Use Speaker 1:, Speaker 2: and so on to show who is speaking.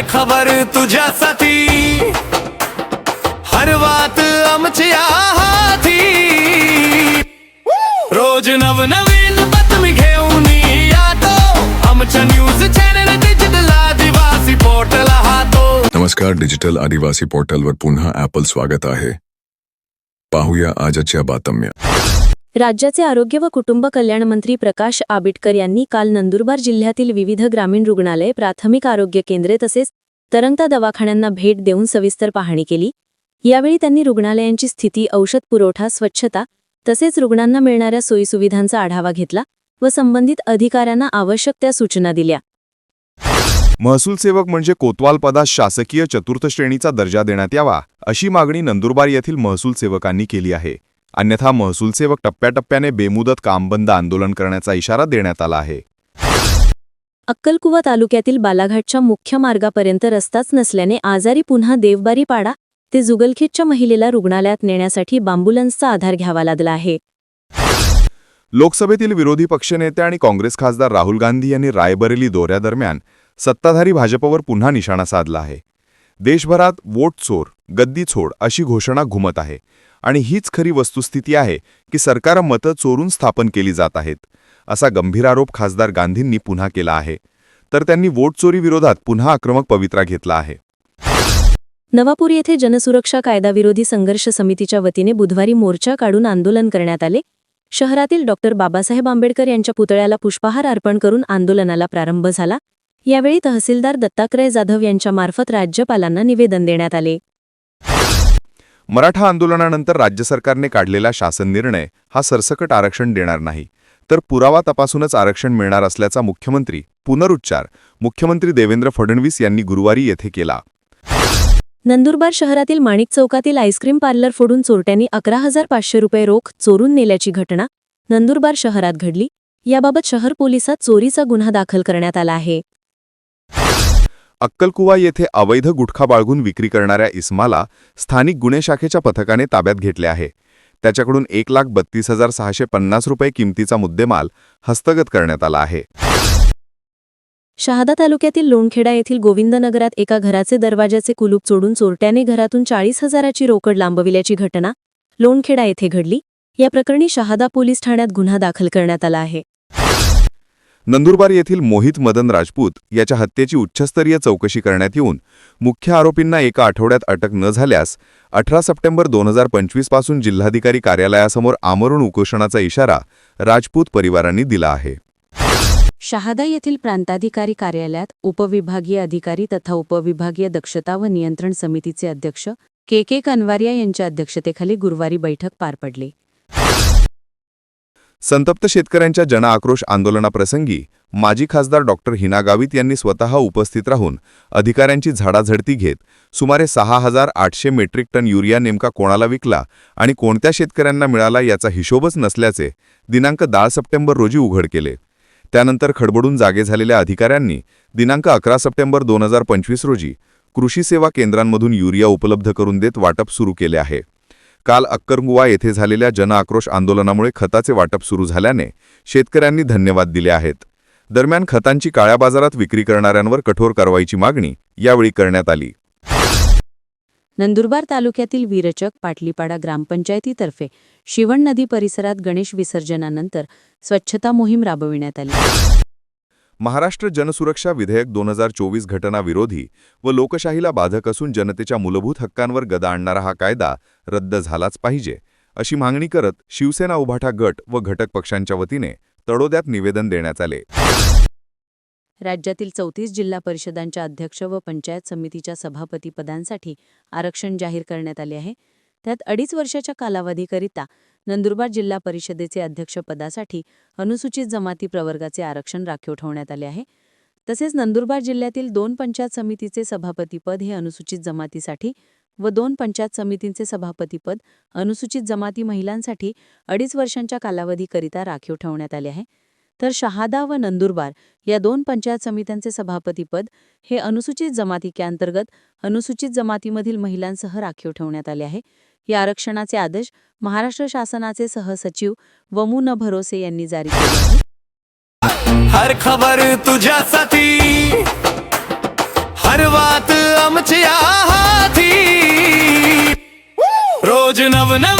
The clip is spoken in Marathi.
Speaker 1: हर खबर तुझ्यासाठी हर बात आमच्या हाती रोज नवनवीन बातमी घेऊन येतो आमच्या न्यूज़ चॅनल डिजिटल आदिवासी पोर्टल हातो
Speaker 2: नमस्कार डिजिटल आदिवासी पोर्टलवर पुन्हा ॲपल स्वागत आहे। पाहूया आजच्या बातम्या।
Speaker 3: राज्याचे आरोग्य व कुटुंब कल्याण मंत्री प्रकाश आबिटकर यांनी काल नंदुरबार जिल्ह्यातील विविध ग्रामीण रुग्णालय प्राथमिक आरोग्य केंद्रे तसेच तरंगता दवाखान्यांना भेट देऊन सविस्तर पाहणी केली. यावेळी त्यांनी रुग्णालयांची स्थिती औषध पुरवठा स्वच्छता तसेच रुग्णांना मिळणाऱ्या सोयीसुविधांचा आढावा घेतला व संबंधित अधिकाऱ्यांना आवश्यक त्या सूचना दिल्या.
Speaker 4: महसूल सेवक म्हणजे कोतवाल पदास शासकीय चतुर्थ श्रेणीचा दर्जा देण्यात यावा अशी मागणी नंदुरबार येथील महसूल सेवकांनी केली आहे. अन्यथा महसूल सेवक टप्प्याटप्प्याने बेमुदत कामबंद आंदोलन करण्याचा इशारा देण्यात आला आहे.
Speaker 3: अक्कलकुवा तालुक्यातील बालाघाटच्या मुख्य मार्गापर्यंत रस्ताच नसल्याने आजारी पुन्हा देवबारी पाडा ते जुगलखेतच्या महिलेला रुग्णालयात नेण्यासाठी बांबुलन्सचा आधार घ्यावा लागला आहे.
Speaker 4: लोकसभेतील विरोधी पक्षनेते आणि काँग्रेस खासदार राहुल गांधी यांनी रायबरेली दौऱ्यादरम्यान सत्ताधारी भाजपवर पुन्हा निशाणा साधला आहे. देशभरात वोट चोर गद्दी छोड अशी घोषणा घुमत आहे. आणि हीच खरी वस्तुस्थिती आहे की सरकार मतं चोरून स्थापन केली जात आहेत. असा गंभीर आरोप खासदार गांधींनी पुन्हा केला आहे. तर त्यांनी वोट चोरी विरोधात पुन्हा आक्रमक पवित्रा घेतला आहे.
Speaker 3: नवापूर येथे जनसुरक्षा कायदाविरोधी संघर्ष समितीच्या वतीने बुधवारी मोर्चा काढून आंदोलन करण्यात आले. शहरातील डॉक्टर बाबासाहेब आंबेडकर यांच्या पुतळ्याला पुष्पहार अर्पण करून आंदोलनाला प्रारंभ झाला. यावेळी तहसीलदार दत्तात्रय जाधव यांच्यामार्फत राज्यपालांना निवेदन देण्यात आले.
Speaker 4: मराठा आंदोलनानंतर राज्य सरकारने काढलेला शासन निर्णय हा सरसकट आरक्षण देणार नाही. तर पुरावा तपासूनच आरक्षण मिळणार असल्याचा मुख्यमंत्री पुनरुच्चार मुख्यमंत्री देवेंद्र फडणवीस यांनी गुरुवारी येथे केला.
Speaker 3: नंदुरबार शहरातील माणिक चौकातील आईस्क्रीम पार्लर फोडून चोरट्यांनी अकरा हजार पाचशे रुपये रोख चोरून नेल्याची घटना नंदुरबार शहरात घडली. याबाबत शहर पोलिसात चोरीचा गुन्हा दाखल करण्यात आला आहे.
Speaker 4: अक्कलकुवा येथे अवैध गुटखा बाळगून विक्री करणाऱ्या इस्माला स्थानिक गुन्हे शाखेच्या पथकाने ताब्यात घेतले आहे. त्याच्याकडून एक लाख बत्तीस हजार सहाशे पन्नास रुपये किमतीचा मुद्देमाल हस्तगत करण्यात आला आहे.
Speaker 3: शहादा तालुक्यातील लोणखेडा येथील गोविंदनगरात एका घराचे दरवाजाचे कुलूप चोडून चोरट्याने घरातून चाळीस हजाराची रोकड लांबविल्याची घटना लोणखेडा येथे घडली. या प्रकरणी शहादा पोलीस ठाण्यात गुन्हा दाखल करण्यात आला आहे.
Speaker 4: नंदुरबार येथील मोहित मदन राजपूत याच्या हत्येची उच्चस्तरीय चौकशी करण्यात येऊन मुख्य आरोपींना एका आठवड्यात अटक न झाल्यास अठरा सप्टेंबर दोन हजार पंचवीसपासून जिल्हाधिकारी कार्यालयासमोर आमरण उपोषणाचा इशारा राजपूत परिवारांनी दिला आहे.
Speaker 3: शहादा येथील प्रांताधिकारी कार्यालयात उपविभागीय अधिकारी तथा उपविभागीय दक्षता व नियंत्रण समितीचे अध्यक्ष के के कनवारिया यांच्या अध्यक्षतेखाली गुरुवारी बैठक पार पडली.
Speaker 4: संतप्त शेतकऱ्यांच्या जनआक्रोश आंदोलनाप्रसंगी माजी खासदार डॉक्टर हिना गावित यांनी स्वतः उपस्थित राहून अधिकाऱ्यांची झाडाझडती घेत सुमारे सहा हजार आठशे मेट्रिक टन युरिया नेमका कोणाला विकला आणि कोणत्या शेतकऱ्यांना मिळाला याचा हिशोबच नसल्याचे दिनांक दहा सप्टेंबर रोजी उघड केले. त्यानंतर खडबडून जागे झालेल्या अधिकाऱ्यांनी दिनांक अकरा सप्टेंबर दोन हजार पंचवीस रोजी कृषी सेवा केंद्रांमधून युरिया उपलब्ध करून देत वाटप सुरू केले आहे. काल अक्करगुवा येथे झालेल्या जनआक्रोश आंदोलनामुळे खताचे वाटप सुरू झाल्याने शेतकऱ्यांनी धन्यवाद दिले आहेत. दरम्यान खतांची काळ्या बाजारात विक्री करणाऱ्यांवर कठोर कारवाईची मागणी यावेळी करण्यात आली.
Speaker 3: नंदुरबार तालुक्यातील वीरचक पाटलीपाडा ग्रामपंचायतीतर्फे शिवण नदी परिसरात गणेश विसर्जनानंतर स्वच्छता मोहीम राबविण्यात आली.
Speaker 4: महाराष्ट्र जनसुरक्षा विधेयक दोन हजार चोवीस घटनाविरोधी व लोकशाहीला बाधक असून जनतेच्या मूलभूत हक्कांवर गदा आणणारा हा कायदा रद्द झालाच पाहिजे अशी मागणी करत शिवसेना उभाठा गट व घटक पक्षांच्या वतीने तडोद्यात निवेदन देण्यात आले.
Speaker 3: राज्यातील चौतीस जिल्हा परिषदांच्या अध्यक्ष व पंचायत समितीच्या सभापतीपदांसाठी आरक्षण जाहीर करण्यात आले आहे. त्यात अडीच वर्षाच्या कालावधीकरिता नंदुरबार जिल्हा परिषदेचे अध्यक्षपदासाठी अनुसूचित जमाती प्रवर्गाचे आरक्षण राखीव ठेवण्यात आले आहे. तसेच नंदुरबार जिल्ह्यातील दोन पंचायत समितीचे सभापतीपद हे अनुसूचित जमातीसाठी व दोन पंचायत समितींचे सभापतीपद अनुसूचित जमाती महिलांसाठी अडीच वर्षांच्या कालावधीकरिता राखीव ठेवण्यात आले आहे. तर शहादा व नंदुरबार या दोन पंचायत समित्यांचे सभापतीपद हे अनुसूचित जमातीक्यांतर्गत अनुसूचित जमातीमधील महिलांसह राखीव ठेवण्यात आले आहे. या आरक्षणाचे आदेश महाराष्ट्र शासनाचे सहसचिव वमू न भरोसे यांनी जारी केले
Speaker 1: हर खबर तुझ्यासाठी हरवात आमच्या हाती रोज नवनवीन